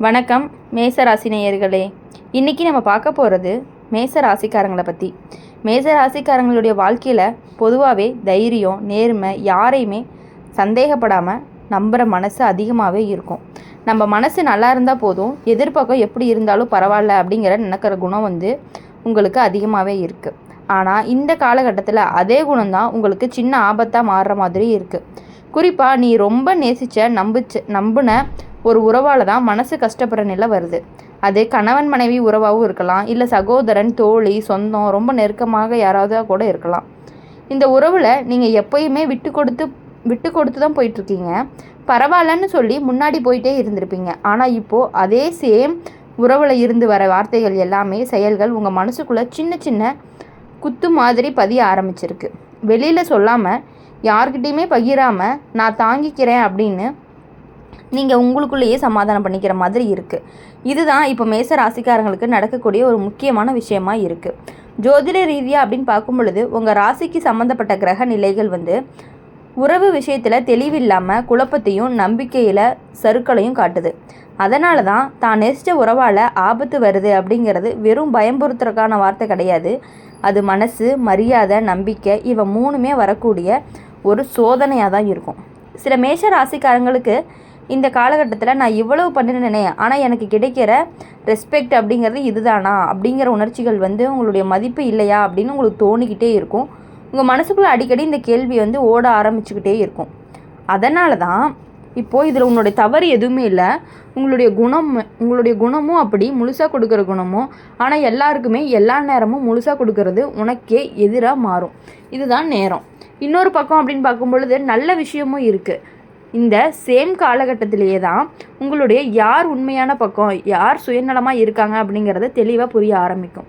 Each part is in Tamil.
வணக்கம் மேச ராசி இன்றைக்கி நம்ம பார்க்க போகிறது மேச ராசிக்காரங்களை பற்றி மேச ராசிக்காரங்களுடைய வாழ்க்கையில் பொதுவாகவே தைரியம் நேர்மை யாரையுமே சந்தேகப்படாமல் நம்புகிற மனசு அதிகமாகவே இருக்கும். நம்ம மனசு நல்லா இருந்தால் போதும் எதிர்ப்பக்கம் எப்படி இருந்தாலும் பரவாயில்ல அப்படிங்கிற நினைக்கிற குணம் வந்து உங்களுக்கு அதிகமாகவே இருக்குது ஆனால் இந்த காலகட்டத்தில் அதே குணம்தான் உங்களுக்கு சின்ன ஆபத்தாக மாறுற மாதிரி இருக்குது குறிப்பாக நீ ரொம்ப நேசித்த நம்பிச்ச நம்புன ஒரு உறவால் தான் மனசு கஷ்டப்படுற நிலை வருது. அது கணவன் மனைவி உறவாகவும் இருக்கலாம் இல்லை சகோதரன் தோழி சொந்தம் ரொம்ப நெருக்கமாக யாராவது கூட இருக்கலாம். இந்த உறவில் நீங்கள் எப்பயுமே விட்டு கொடுத்து விட்டு கொடுத்து தான் போயிட்டுருக்கீங்க பரவாயில்லன்னு சொல்லி முன்னாடி போயிட்டே இருந்திருப்பீங்க. ஆனால் இப்போது அதே சேம் உறவில் இருந்து வர வார்த்தைகள் எல்லாமே செயல்கள் உங்கள் மனசுக்குள்ளே சின்ன சின்ன குத்து மாதிரி பதிய ஆரம்பிச்சிருக்கு. வெளியில் சொல்லாமல் யார்கிட்டையுமே பகிராமல் நான் தாங்கிக்கிறேன் அப்படின்னு நீங்கள் உங்களுக்குள்ளேயே சமாதானம் பண்ணிக்கிற மாதிரி இருக்குது இதுதான் இப்போ மேச ராசிக்காரங்களுக்கு நடக்கக்கூடிய ஒரு முக்கியமான விஷயமா இருக்குது ஜோதிட ரீதியாக அப்படின்னு பார்க்கும் பொழுது உங்கள் ராசிக்கு சம்மந்தப்பட்ட கிரக நிலைகள் வந்து உறவு விஷயத்தில் தெளிவில்லாமல் குழப்பத்தையும் நம்பிக்கையில் சருக்களையும் காட்டுது. அதனால தான் தான் நெசிச்ச உறவால் ஆபத்து வருது அப்படிங்கிறது வெறும் பயம்புறுத்துறதுக்கான வார்த்தை கிடையாது. அது மனசு மரியாதை நம்பிக்கை இவை மூணுமே வரக்கூடிய ஒரு சோதனையாக தான் இருக்கும். சில மேஷ ராசிக்காரங்களுக்கு இந்த காலகட்டத்தில் நான் இவ்வளவு பண்ணினேனே ஆனால் எனக்கு கிடைக்கிற ரெஸ்பெக்ட் அப்படிங்கிறது இதுதானா? அப்படிங்கிற உணர்ச்சிகள் வந்து உங்களுடைய மதிப்பு இல்லையா அப்படின்னு உங்களுக்கு தோணிக்கிட்டே இருக்கும். உங்கள் மனசுக்குள்ளே அடிக்கடி இந்த கேள்வி வந்து ஓட ஆரம்பிச்சுக்கிட்டே இருக்கும். அதனால தான் இப்போது இதில் உன்னுடைய தவறு எதுவுமே இல்லை. உங்களுடைய குணம் உங்களுடைய குணமும் அப்படி முழுசாக கொடுக்குற குணமும் ஆனால் எல்லாருக்குமே எல்லா நேரமும் முழுசாக கொடுக்கறது உனக்கே எதிராக மாறும். இதுதான் நேரம். இன்னொரு பக்கம் அப்படின்னு பார்க்கும் பொழுது நல்ல விஷயமும் இருக்குது இந்த சேம் காலகட்டத்திலேயே தான் உங்களுடைய யார் உண்மையான பக்கம் யார் சுயநலமாக இருக்காங்க அப்படிங்கிறத தெளிவாக புரிய ஆரம்பிக்கும்.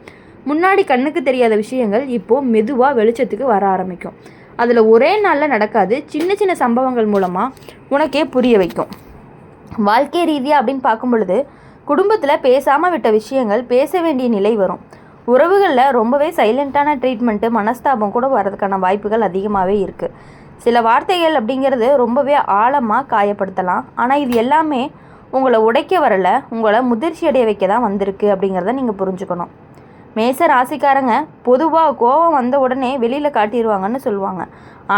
முன்னாடி கண்ணுக்கு தெரியாத விஷயங்கள் இப்போது மெதுவாக வெளிச்சத்துக்கு வர ஆரம்பிக்கும். அதில் ஒரே நாளில் நடக்காது சின்ன சின்ன சம்பவங்கள் மூலமாக உனக்கே புரிய வைக்கும். வாழ்க்கை ரீதியாக அப்படின்னு பார்க்கும் பொழுது குடும்பத்தில் பேசாமல் விட்ட விஷயங்கள் பேச வேண்டிய நிலை வரும். உறவுகளில் ரொம்பவே சைலண்ட்டான ட்ரீட்மெண்ட்டு மனஸ்தாபம் கூட வர்றதுக்கான வாய்ப்புகள் அதிகமாகவே இருக்குது சில வார்த்தைகள் அப்படிங்கிறது ரொம்பவே ஆழமாக காயப்படுத்தலாம். ஆனால் இது எல்லாமே உங்களை உடைக்க வரல. உங்களை முதிர்ச்சி அடைய வைக்க தான் வந்திருக்கு அப்படிங்கிறத நீங்கள் புரிஞ்சுக்கணும். மேச ராசிக்காரங்க பொதுவாக கோவம் வந்த உடனே வெளியில் காட்டிடுவாங்கன்னு சொல்லுவாங்க.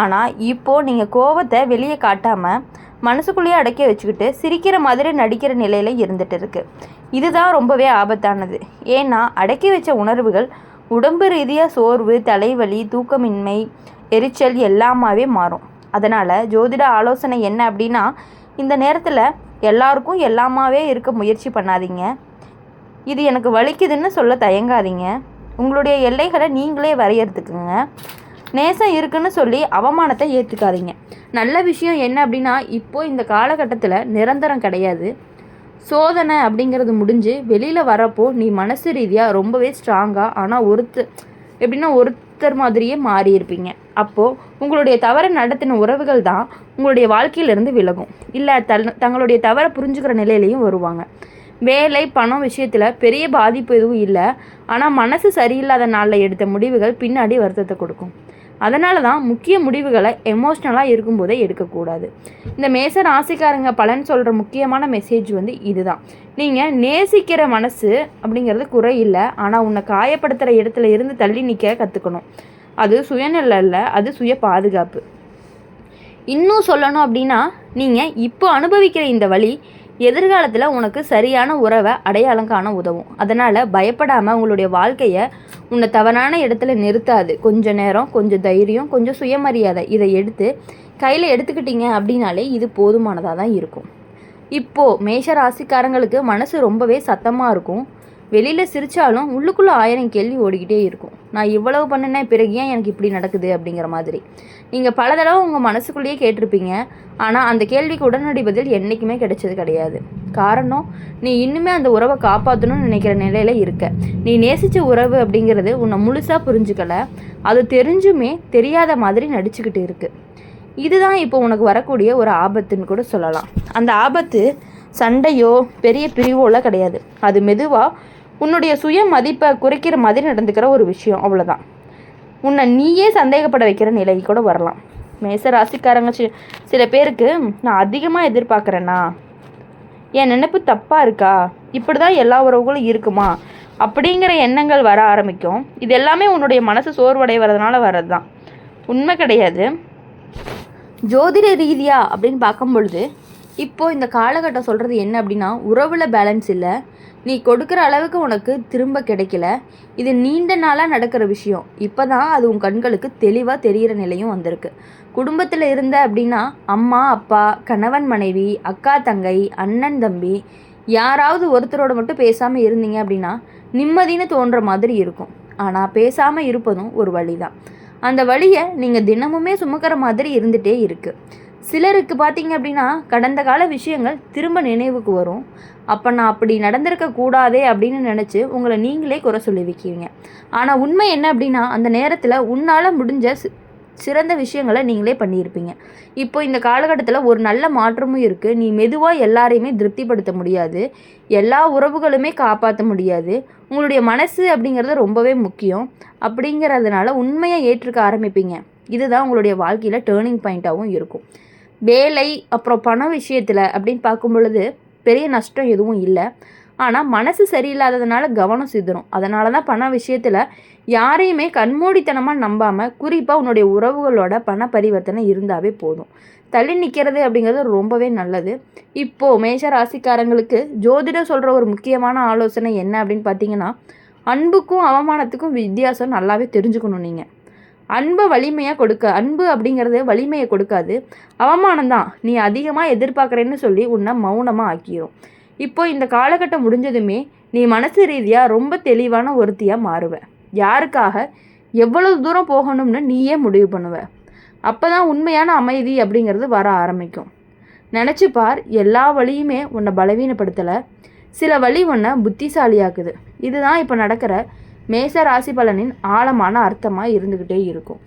ஆனால் இப்போது நீங்கள் கோவத்தை வெளியே காட்டாமல் மனசுக்குள்ளேயே அடக்கி வச்சுக்கிட்டு சிரிக்கிற மாதிரி நடிக்கிற நிலையில் இருந்துகிட்டு இருக்குது இதுதான் ரொம்பவே ஆபத்தானது. ஏன்னா அடக்கி வச்ச உணர்வுகள் உடம்பு ரீதியாக சோர்வு தலைவலி தூக்கமின்மை எரிச்சல் எல்லாமாவே மாறும். அதனால் ஜோதிட ஆலோசனை என்ன அப்படின்னா இந்த நேரத்தில் எல்லாருக்கும் எல்லாமாவே இருக்க முயற்சி பண்ணாதீங்க. இது எனக்கு வலிக்குதுன்னு சொல்ல தயங்காதீங்க. உங்களுடைய எல்லைகளை நீங்களே வரையறுத்துக்குங்க. நேசம் இருக்குன்னு சொல்லி அவமானத்தை ஏற்றுக்காதீங்க நல்ல விஷயம் என்ன அப்படின்னா இப்போது இந்த காலகட்டத்தில் நிரந்தரம் கிடையாது. சோதனை அப்படிங்கிறது முடிஞ்சு வெளியில் வரப்போ நீ மனசு ரீதியாக ரொம்பவே ஸ்ட்ராங்காக ஆனால் ஒருத்தர் எப்படின்னா ஒருத்தர் மாதிரியே மாறி இருப்பீங்க அப்போது உங்களுடைய தவறை நடத்தின உறவுகள் தான் உங்களுடைய வாழ்க்கையிலேருந்து விலகும். இல்லை தல் தங்களுடைய தவறை புரிஞ்சுக்கிற நிலையிலையும் வருவாங்க. வேலை பணம் விஷயத்தில் பெரிய பாதிப்பு எதுவும் இல்லை. ஆனால் மனசு சரியில்லாத நாளில் எடுத்த முடிவுகள் பின்னாடி வருத்தத்தை கொடுக்கும். அதனால தான் முக்கிய முடிவுகளை எமோஷ்னலாக இருக்கும்போதே எடுக்கக்கூடாது. இந்த மேச ராசிக்காரங்க பலன் சொல்கிற முக்கியமான மெசேஜ் வந்து இதுதான். நீங்கள் நேசிக்கிற மனசு அப்படிங்கிறது குறையில்லை ஆனால் உன்னை காயப்படுத்துகிற இடத்துல இருந்து தள்ளி நிற்க கற்றுக்கணும் அது சுயநல இல்லை அது சுய பாதுகாப்பு. இன்னும் சொல்லணும் அப்படின்னா நீங்கள் இப்போ அனுபவிக்கிற இந்த வழி எதிர்காலத்தில் உனக்கு சரியான உறவை அடையாளம் காண உதவும். அதனால் பயப்படாமல் உங்களுடைய வாழ்க்கையை உன்னை தவறான இடத்துல நிறுத்தாது. கொஞ்சம் நேரம் கொஞ்சம் தைரியம் கொஞ்சம் சுயமரியாதை இதை எடுத்து கையில் எடுத்துக்கிட்டீங்க அப்படின்னாலே இது போதுமானதாக தான் இருக்கும். இப்போது மேஷ ராசிக்காரங்களுக்கு மனசு ரொம்பவே சத்தமாக இருக்கும். வெளியில் சிரித்தாலும் உள்ளுக்குள்ளே ஆயிரம் கேள்வி ஓடிக்கிட்டே இருக்கும். நான் இவ்வளவு பண்ணினேன் பிறகு ஏன் எனக்கு இப்படி நடக்குது அப்படிங்கிற மாதிரி. நீங்கள் பல தடவை உங்கள் மனசுக்குள்ளேயே கேட்டிருப்பீங்க. ஆனால் அந்த கேள்விக்கு உடனடி பதில் என்றைக்குமே கிடைச்சது கிடையாது. காரணம் நீ இன்னுமே அந்த உறவை காப்பாற்றணும்னு நினைக்கிற நிலையில் இருக்க. நீ நேசித்த உறவு அப்படிங்கிறது உன்னை முழுசாக புரிஞ்சுக்கலை. அது தெரிஞ்சுமே தெரியாத மாதிரி நடிச்சுக்கிட்டு இருக்குது இதுதான் இப்போ உனக்கு வரக்கூடிய ஒரு ஆபத்துன்னு கூட சொல்லலாம். அந்த ஆபத்து சண்டையோ பெரிய பிரிவோலாம் கிடையாது. அது மெதுவாக உன்னுடைய சுய மதிப்பை குறைக்கிற மாதிரி நடந்துக்கிற ஒரு விஷயம் அவ்வளோதான் உன்னை நீயே சந்தேகப்பட வைக்கிற நிலை கூட வரலாம். மேச ராசிக்காரங்க சில பேருக்கு நான் அதிகமாக எதிர்பார்க்குறேன்னா என் நினைப்பு தப்பாக இருக்கா? இப்படி தான் எல்லா உறவுகளும் இருக்குமா? அப்படிங்கிற எண்ணங்கள் வர ஆரம்பிக்கும். இது எல்லாமே உன்னுடைய மனசு சோர்வடைவதனால வர்றது தான் உண்மை கிடையாது. ஜோதிட ரீதியா அப்படின்னு பார்க்கும் பொழுது இப்போது இந்த காலகட்டம் சொல்கிறது என்ன அப்படின்னா உறவில் பேலன்ஸ் இல்லை. நீ கொடுக்குற அளவுக்கு உனக்கு திரும்ப கிடைக்கல. இது நீண்ட நாளாக நடக்கிற விஷயம். இப்போ தான் அது உன் கண்களுக்கு தெளிவாக தெரிகிற நிலையும் வந்திருக்கு. குடும்பத்தில் இருந்த அப்படின்னா அம்மா அப்பா கணவன் மனைவி அக்கா தங்கை அண்ணன் தம்பி யாராவது ஒருத்தரோட மட்டும் பேசாமல் இருந்தீங்க அப்படின்னா நிம்மதின்னு தோன்ற மாதிரி இருக்கும். ஆனால் பேசாமல் இருப்பதும் ஒரு வழி தான் அந்த வழியை நீங்கள் தினமுமே சுமக்கிற மாதிரி இருந்துகிட்டே இருக்குது சிலருக்கு பார்த்தீங்க அப்படின்னா கடந்த கால விஷயங்கள் திரும்ப நினைவுக்கு வரும். அப்போ நான் அப்படி நடந்திருக்க கூடாதே அப்படின்னு நினச்சி உங்களை நீங்களே குறை சொல்லி சொல்லிவிக்குவீங்க ஆனால் உண்மை என்ன அப்படின்னா அந்த நேரத்தில் உன்னால் முடிஞ்ச சிறந்த விஷயங்களை நீங்களே பண்ணியிருப்பீங்க. இப்போ இந்த காலகட்டத்தில் ஒரு நல்ல மாற்றமும் இருக்குது நீ மெதுவாக எல்லாரையுமே திருப்திப்படுத்த முடியாது. எல்லா உறவுகளுமே காப்பாற்ற முடியாது. உங்களுடைய மனசு அப்படிங்கிறது ரொம்பவே முக்கியம். அப்படிங்கிறதுனால உண்மையை ஏற்றுக்க ஆரம்பிப்பீங்க. இதுதான் உங்களுடைய வாழ்க்கையில் டேர்னிங் பாயிண்ட்டாகவும் இருக்கும். வேலை அப்புறம் பண விஷயத்தில் அப்படின்னு பார்க்கும் பொழுது பெரிய நஷ்டம் எதுவும் இல்லை. ஆனால் மனசு சரியில்லாததுனால கவனம் சிதறும். அதனால தான் பண விஷயத்தில் யாரையுமே கண்மூடித்தனமாக நம்பாமல் குறிப்பாக உன்னுடைய உறவுகளோட பண பரிவர்த்தனை இருந்தாவே போதும். தள்ளி நிற்கிறது அப்படிங்கிறது ரொம்பவே நல்லது. இப்போது மேஷ ராசிக்காரங்களுக்கு ஜோதிடம் சொல்கிற ஒரு முக்கியமான ஆலோசனை என்ன அப்படின்னு பார்த்தீங்கன்னா அன்புக்கும் அவமானத்துக்கும் வித்தியாசம் நல்லாவே தெரிஞ்சுக்கணும் நீங்கள் அன்பை வலிமையாக கொடுக்க அன்பு அப்படிங்கிறது வலிமையை கொடுக்காது. அவமானம் தான். நீ அதிகமாக எதிர்பார்க்குறேன்னு சொல்லி உன்னை மௌனமாக ஆக்கிரும். இப்போ இந்த காலகட்டம் முடிஞ்சதுமே நீ மனசு ரீதியாக ரொம்ப தெளிவான ஒருத்தியாக மாறுவ. யாருக்காக? எவ்வளவு தூரம் போகணும்னு நீயே முடிவு பண்ணுவ. அப்போ தான் உண்மையான அமைதி அப்படிங்கிறது வர ஆரம்பிக்கும். நினச்சி பார் எல்லா வழியுமே உன்னை பலவீனப்படுத்தலை. சில வழி உன்னை புத்திசாலியாக்குது. இதுதான் இப்போ நடக்கிற மேச ராசி பலனின் ஆழமான அர்த்தமாக இருந்துக்கிட்டே இருக்கும்.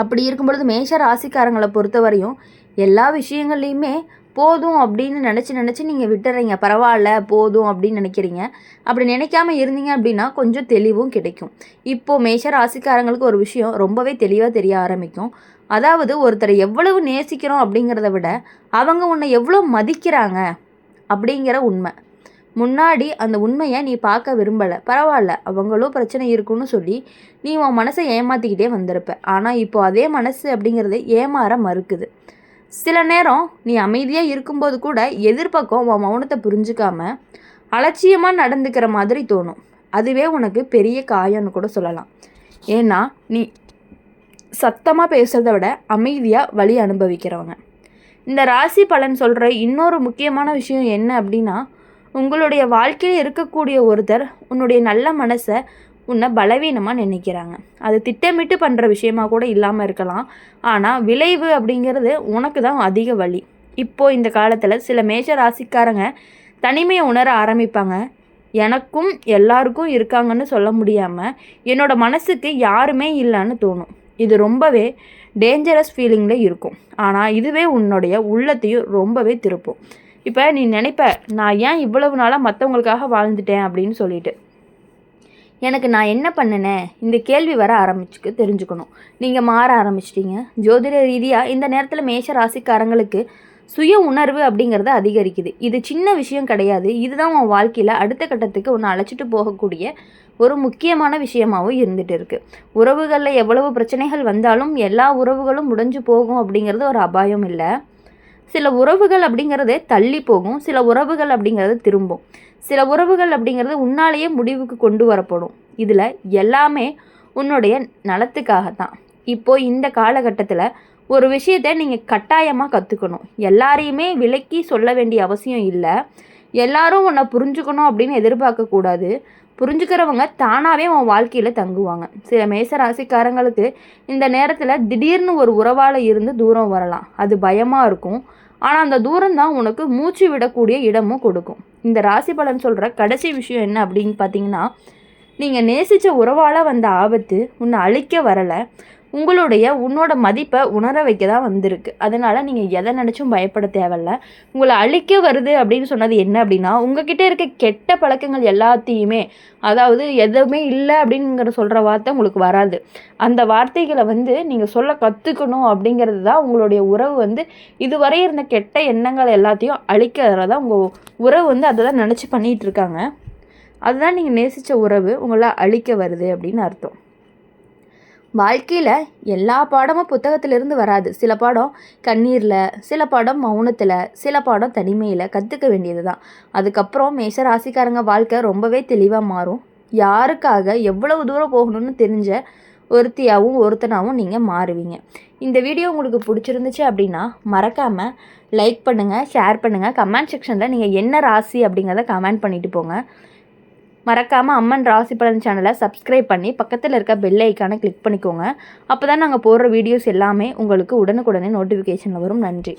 அப்படி இருக்கும் பொழுது மேஷ ராசிக்காரங்களை பொறுத்தவரையும் எல்லா விஷயங்கள்லையுமே போதும் அப்படின்னு நினச்சி நினச்சி நீங்கள் விட்டுறீங்க. பரவாயில்ல போதும் அப்படின்னு நினைக்கிறீங்க. அப்படி நினைக்காம இருந்தீங்க அப்படின்னா கொஞ்சம் தெளிவும் கிடைக்கும். இப்போது மேஷ ராசிக்காரங்களுக்கு ஒரு விஷயம் ரொம்பவே தெளிவாக தெரிய ஆரம்பிக்கும். அதாவது ஒருத்தரை எவ்வளவு நேசிக்கிறோம் அப்படிங்கிறத விட அவங்க உன்னை எவ்வளோ மதிக்கிறாங்க அப்படிங்கிற உண்மை. முன்னாடி அந்த உண்மையை நீ பார்க்க விரும்பலை. பரவாயில்ல அவங்களும் பிரச்சனை இருக்குன்னு சொல்லி நீ உன் மனசை ஏமாற்றிக்கிட்டே வந்திருப்ப. ஆனால் இப்போ அதே மனசு அப்படிங்கிறது ஏமாற மறுக்குது. சில நேரம் நீ அமைதியாக இருக்கும்போது கூட எதிர்பக்கம் உன் மௌனத்தை புரிஞ்சுக்காம அலட்சியமாக நடந்துக்கிற மாதிரி தோணும். அதுவே உனக்கு பெரிய காயம்னு கூட சொல்லலாம். ஏன்னா நீ சத்தமாக பேசுகிறத விட அமைதியாக வழி அனுபவிக்கிறவங்க. இந்த ராசி பலன் சொல்கிற இன்னொரு முக்கியமான விஷயம் என்ன அப்படின்னா உங்களுடைய வாழ்க்கையில் இருக்கக்கூடிய ஒருத்தர் உன்னுடைய நல்ல மனசை உன்னை பலவீனமாக நினைக்கிறாங்க. அது திட்டமிட்டு பண்ணுற விஷயமா கூட இல்லாமல் இருக்கலாம். ஆனால் விளைவு அப்படிங்கிறது உனக்கு தான் அதிக வலி. இப்போது இந்த காலத்தில் சில மேஷ ராசிக்காரங்க தனிமையை உணர ஆரம்பிப்பாங்க. எனக்கும் எல்லாருக்கும் இருக்காங்கன்னு சொல்ல முடியாமல் என்னோடய மனசுக்கு யாருமே இல்லைன்னு தோணும். இது ரொம்பவே டேஞ்சரஸ் ஃபீலிங்கில் இருக்கும். ஆனால் இதுவே உன்னுடைய உள்ளத்தையும் ரொம்பவே திருப்பும். இப்போ நீ நினைப்ப நான் ஏன் இவ்வளவு நாளாக மற்றவங்களுக்காக வாழ்ந்துட்டேன் அப்படின்னு சொல்லிட்டு. எனக்கு நான் என்ன பண்ணினேன் இந்த கேள்வி வர ஆரம்பிச்சுக்கு தெரிஞ்சுக்கணும். நீங்கள் மாற ஆரம்பிச்சிட்டிங்க. ஜோதிட ரீதியாக இந்த நேரத்தில் மேஷ ராசிக்காரங்களுக்கு சுய உணர்வு அப்படிங்கிறது அதிகரிக்குது. இது சின்ன விஷயம் கிடையாது. இதுதான் உன் வாழ்க்கையில் அடுத்த கட்டத்துக்கு உன்னை அழைச்சிட்டு போகக்கூடிய ஒரு முக்கியமான விஷயமாகவும் இருந்துகிட்டு இருக்குது உறவுகளில் எவ்வளவு பிரச்சனைகள் வந்தாலும் எல்லா உறவுகளும் முடிஞ்சு போகும் அப்படிங்கிறது ஒரு அபாயம் இல்லை. சில உறவுகள் அப்படிங்கிறது தள்ளி போகும். சில உறவுகள் அப்படிங்கிறது திரும்பும். சில உறவுகள் அப்படிங்கிறது உன்னாலேயே முடிவுக்கு கொண்டு வரப்படும். இதில் எல்லாமே உன்னுடைய நலத்துக்காகத்தான். இப்போ இந்த காலகட்டத்தில் ஒரு விஷயத்தை நீங்கள் கட்டாயமாக கற்றுக்கணும் எல்லாரையுமே விலக்கி சொல்ல வேண்டிய அவசியம் இல்லை. எல்லாரும் உன்னை புரிஞ்சுக்கணும் அப்படின்னு எதிர்பார்க்கக்கூடாது. புரிஞ்சுக்கிறவங்க தானாகவே உன் வாழ்க்கையில் தங்குவாங்க. சில மேச ராசிக்காரங்களுக்கு இந்த நேரத்தில் திடீர்னு ஒரு உறவால் இருந்து தூரம் வரலாம். அது பயமாக இருக்கும். ஆனால் அந்த தூரம் தான் உனக்கு மூச்சு விடக்கூடிய இடமும் கொடுக்கும். இந்த ராசி பலன் சொல்கிற கடைசி விஷயம் என்ன அப்படின்னு பார்த்தீங்கன்னா நீங்கள் நேசித்த உறவால் வந்த ஆபத்து உன்னை அழிக்க வரலை. உங்களுடைய உன்னோட மதிப்பை உணர வைக்க தான் வந்திருக்கு. அதனால் நீங்கள் எதை நினச்சும் பயப்பட தேவையில்ல. உங்களை அழிக்க வருது அப்படின்னு சொன்னது என்ன அப்படின்னா உங்ககிட்ட இருக்க கெட்ட பழக்கங்கள் எல்லாத்தையுமே அதாவது எதுவுமே இல்லை அப்படிங்கிற சொல்கிற வார்த்தை உங்களுக்கு வராது. அந்த வார்த்தைகளை வந்து நீங்கள் சொல்ல கற்றுக்கணும் அப்படிங்கிறது தான் உங்களுடைய உறவு வந்து இதுவரை இருந்த கெட்ட எண்ணங்கள் எல்லாத்தையும் அழிக்கிறதா உங்கள் உறவு வந்து அதை தான் நினச்சி பண்ணிகிட்ருக்காங்க அதுதான் நீங்கள் நேசித்த உறவு உங்களை அழிக்க வருது அப்படின்னு அர்த்தம். வாழ்க்கையில் எல்லா பாடமும் புத்தகத்திலிருந்து வராது. சில பாடம் கண்ணீரில் சில பாடம் மௌனத்தில் சில பாடம் தனிமையில் கற்றுக்க வேண்டியது தான் அதுக்கப்புறம் மேஷ ராசிக்காரங்க வாழ்க்கை ரொம்பவே தெளிவாக மாறும். யாருக்காக எவ்வளவு தூரம் போகணும்னு தெரிஞ்ச ஒருத்தியாகவும் ஒருத்தனாகவும் நீங்கள் மாறுவீங்க. இந்த வீடியோ உங்களுக்கு பிடிச்சிருந்துச்சு அப்படின்னா மறக்காமல் லைக் பண்ணுங்கள் ஷேர் பண்ணுங்கள் கமெண்ட் செக்ஷனில் நீங்கள் என்ன ராசி அப்படிங்கிறத கமெண்ட் பண்ணிட்டு போங்க. மறக்காமல் அம்மன் ராசி பலன் சேனலை சப்ஸ்கிரைப் பண்ணி பக்கத்தில் இருக்க பெல் ஐக்கானை கிளிக் பண்ணிக்கோங்க. அப்போ தான் நாங்கள் போடுற வீடியோஸ் எல்லாமே உங்களுக்கு உடனுக்குடனே நோட்டிஃபிகேஷனில் வரும். நன்றி.